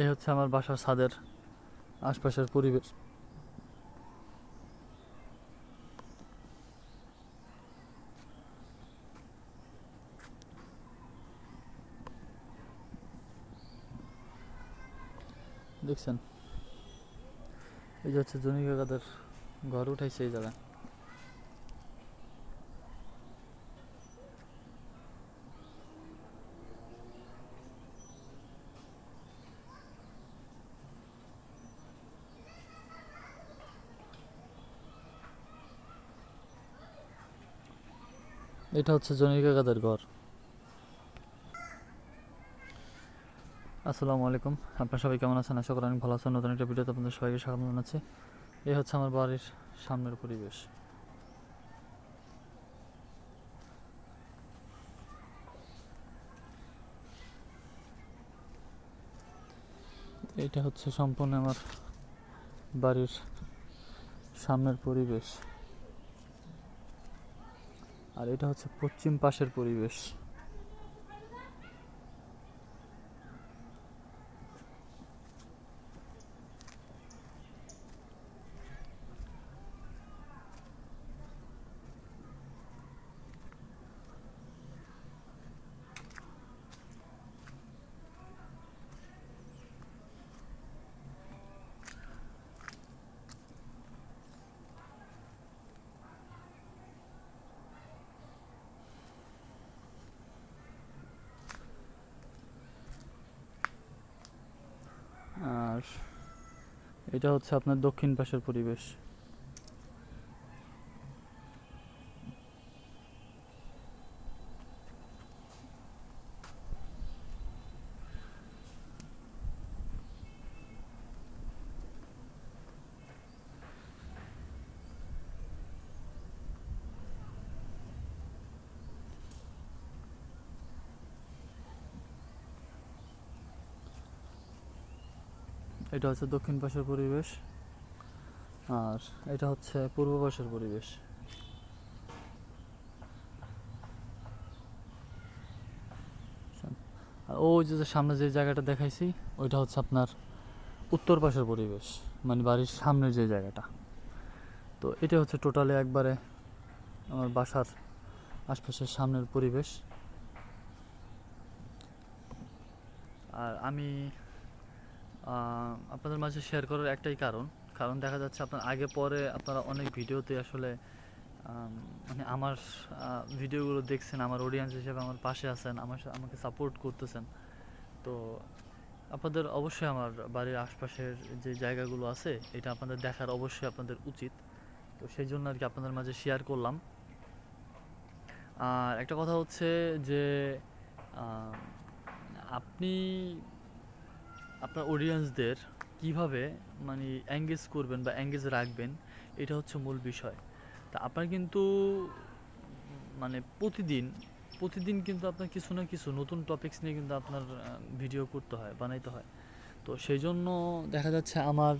এই হচ্ছে আমার বাসার ছাদের আশপাশের পরিবেশ। দেখছেন? এই যে হচ্ছে জনি কাকাদের ঘর উঠাইছে এই জায়গায়। এটা হচ্ছে জনির কাকাদের ঘর। আসসালামু আলাইকুম। আপনারা সবাই কেমন আছেন? আশা করি অনেক ভালো আছেন। নতুন একটা ভিডিওতে আপনাদের সবাইকে স্বাগত জানাচ্ছি। এই হচ্ছে আমার বাড়ির সামনের পরিবেশ। এটা হচ্ছে সম্পূর্ণ আমার বাড়ির সামনের পরিবেশ। আর এটা হচ্ছে পশ্চিম পাশের পরিবেশ আর এটা হচ্ছে আপনার দক্ষিণ পাশের পরিবেশ। এটা হচ্ছে দক্ষিণ পাশের পরিবেশ, আর এটা হচ্ছে পূর্ব পাশের পরিবেশ। আর ওই যে সামনে যে জায়গাটা দেখাইছি, ওইটা হচ্ছে আপনার উত্তর পাশের পরিবেশ মানে বাড়ির সামনের যে জায়গাটা। তো এটা হচ্ছে টোটালি একবারে আমার বাসার আশপাশের সামনের পরিবেশ। আর আমি আপনাদের মাঝে শেয়ার করার একটাই কারণ। কারণ দেখা যাচ্ছে আপনার আগে, পরে আপনারা অনেক ভিডিওতে আসলে মানে আমার ভিডিওগুলো দেখছেন, আমার অডিয়েন্স হিসেবে আমার পাশে আছেন, আমার আমাকে সাপোর্ট করতেছেন। তো আপনাদের অবশ্যই আমার বাড়ির আশপাশের যে জায়গাগুলো আছে, এটা আপনাদের দেখার অবশ্যই আপনাদের উচিত। তো সেই জন্য আর কি আপনাদের মাঝে শেয়ার করলাম। আর একটা কথা হচ্ছে যে আপনি আপনার অডিয়েন্সদের কীভাবে মানে এঙ্গেজ করবেন বা এঙ্গেজ রাখবেন এটা হচ্ছে মূল বিষয়। তা আপনার কিন্তু মানে প্রতিদিন প্রতিদিন কিন্তু আপনার কিছু না কিছু নতুন টপিকস নিয়ে কিন্তু আপনার ভিডিও করতে হয় বানাইতে হয়। তো সেই জন্য দেখা যাচ্ছে আমার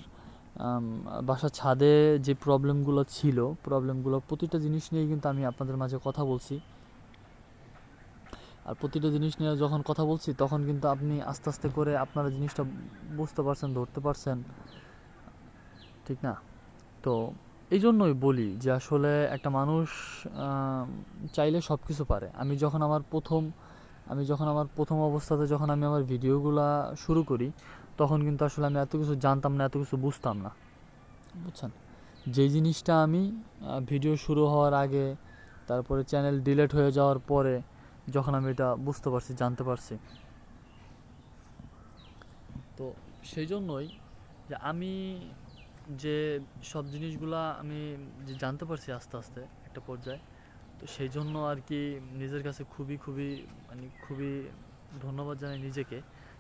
আম, বাসার ছাদে যে প্রবলেমগুলো ছিল প্রবলেমগুলো প্রতিটা জিনিস নিয়ে কিন্তু আমি আপনাদের মাঝে কথা বলছি। আর প্রতিটা জিনিস নিয়ে যখন কথা বলছি, তখন কিন্তু আপনি আস্তে আস্তে করে আপনারা জিনিসটা বুঝতে পারছেন, ধরতে পারছেন। ঠিক না? তো এই জন্যই বলি যে আসলে একটা মানুষ চাইলে সব কিছু পারে। আমি যখন আমার প্রথম, আমি যখন আমার প্রথম অবস্থাতে যখন আমি আমার ভিডিওগুলা শুরু করি, তখন কিন্তু আসলে আমি এত কিছু জানতাম না, এত কিছু বুঝতাম না। বুঝছেন? যেই জিনিসটা আমি ভিডিও শুরু হওয়ার আগে, তারপরে চ্যানেল ডিলেট হয়ে যাওয়ার পরে যখন আমি এটা বুঝতে পারছি, জানতে পারছি। তো সেই জন্যই যে আমি যে সব জিনিসগুলা আমি যে জানতে পারছি আস্তে আস্তে একটা পর্যায়ে, তো সেই জন্য আর কি নিজের কাছে খুবই খুবই মানে খুবই ধন্যবাদ জানাই নিজেকে।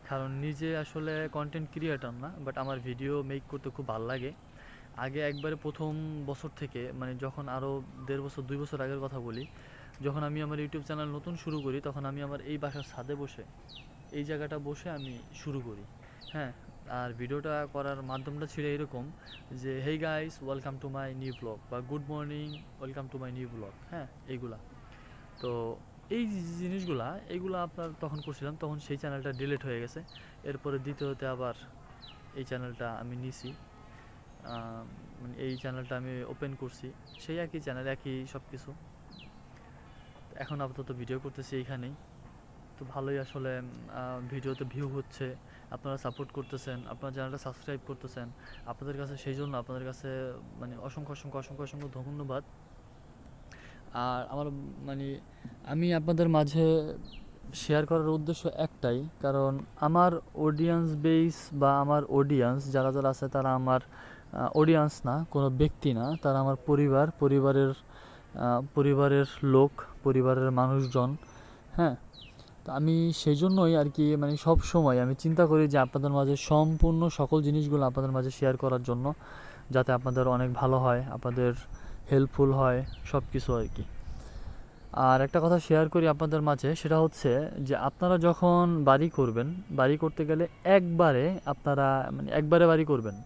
কারণ নিজে আসলে কন্টেন্ট ক্রিয়েটর না বাট আমার ভিডিও মেক করতে খুব ভালো লাগে। আগে একবারে প্রথম বছর থেকে মানে যখন আরও দেড় বছর, দুই বছর আগের কথা বলি যখন আমি আমার ইউটিউব চ্যানেল নতুন শুরু করি, তখন আমি আমার এই বাসার ছাদে বসে, এই জায়গাটা বসে আমি শুরু করি। হ্যাঁ আর ভিডিওটা করার মাধ্যমটা ছিল এরকম যে hey guys welcome to my new blog বা good morning welcome to my new blog হ্যাঁ এইগুলা। তো এই জিনিসগুলা এগুলো আপনার তখন করছিলাম, তখন সেই চ্যানেলটা ডিলিট হয়ে গেছে। এরপরে দ্বিতীয়তে আবার এই চ্যানেলটা আমি নিছি। মানে এই চ্যানেলটা আমি ওপেন করছি। সেই একই চ্যানেল, একই সব কিছু এখন আপাতত ভিডিও করতেছি এইখানেই। তো ভালোই আসলে ভিডিওতে ভিউ হচ্ছে, আপনারা সাপোর্ট করতেছেন, আপনার চ্যানেলটা সাবস্ক্রাইব করতেছেন। আপনাদের কাছে সেই জন্য আপনাদের কাছে মানে অসংখ্য অসংখ্য অসংখ্য অসংখ্য ধন্যবাদ। আর আমার মানে আমি আপনাদের মাঝে শেয়ার করার উদ্দেশ্য একটাই, কারণ আমার অডিয়েন্স বেস বা আমার অডিয়েন্স যারা যারা আছে তারা আমার অডিয়েন্স না, কোনো ব্যক্তি না, তারা আমার পরিবার, পরিবারের পরিবারের লোক, পরিবারের মানুষজন হ্যাঁ? তো আমি সেই জন্যই আর কি মানে সব সময় আমি চিন্তা করি যে আপনাদের মাঝে সম্পূর্ণ সকল জিনিসগুলো আপনাদের মাঝে শেয়ার করার জন্য, যাতে আপনাদের অনেক ভালো হয়, আপনাদের হেল্পফুল হয় সব কিছু আর কি। আর একটা কথা শেয়ার করি আপনাদের মাঝে, সেটা হচ্ছে যে আপনারা যখন বাড়ি করবেন, বাড়ি করতে গেলে একবারে আপনারা মানে একবারে বাড়ি করবেন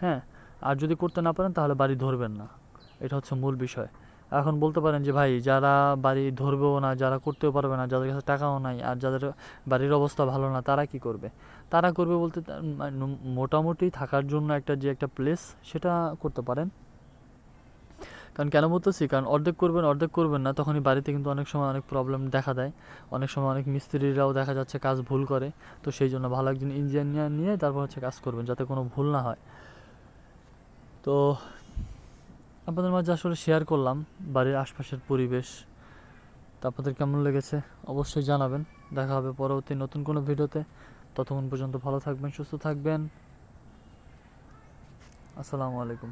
হ্যাঁ? আর যদি করতে না পারেন তাহলে বাড়ি ধরবেন না। এটা হচ্ছে মূল বিষয়। এখন বলতে পারেন যে, ভাই, যারা বাড়ি ধরবেও না, যারা করতেও পারবে না, যাদের কাছে টাকাও নাই আর যাদের বাড়ির অবস্থা ভালো না, তারা কি করবে? তারা করবে বলতে মানে মোটামুটি থাকার জন্য একটা যে একটা প্লেস সেটা করতে পারেন। কারণ কেন বলতেছি? কারণ অর্ধেক করবেন অর্ধেক করবেন না, তখনই বাড়িতে কিন্তু অনেক সময় অনেক প্রবলেম দেখা দেয়। অনেক সময় অনেক মিস্ত্রিরাও দেখা যাচ্ছে কাজ ভুল করে। তো সেই জন্য ভালো একজন ইঞ্জিনিয়ার নিয়ে তারপর হচ্ছে কাজ করবেন, যাতে কোনো ভুল না হয়। তো আপনাদের মাঝে আসলে শেয়ার করলাম, বাড়ির আশপাশের পরিবেশ। তা আপনাদের কেমন লেগেছে? অবশ্যই জানাবেন। দেখা হবে পরবর্তী নতুন কোনো ভিডিওতে। ততক্ষণ পর্যন্ত ভালো থাকবেন, সুস্থ থাকবেন। আসসালামু আলাইকুম।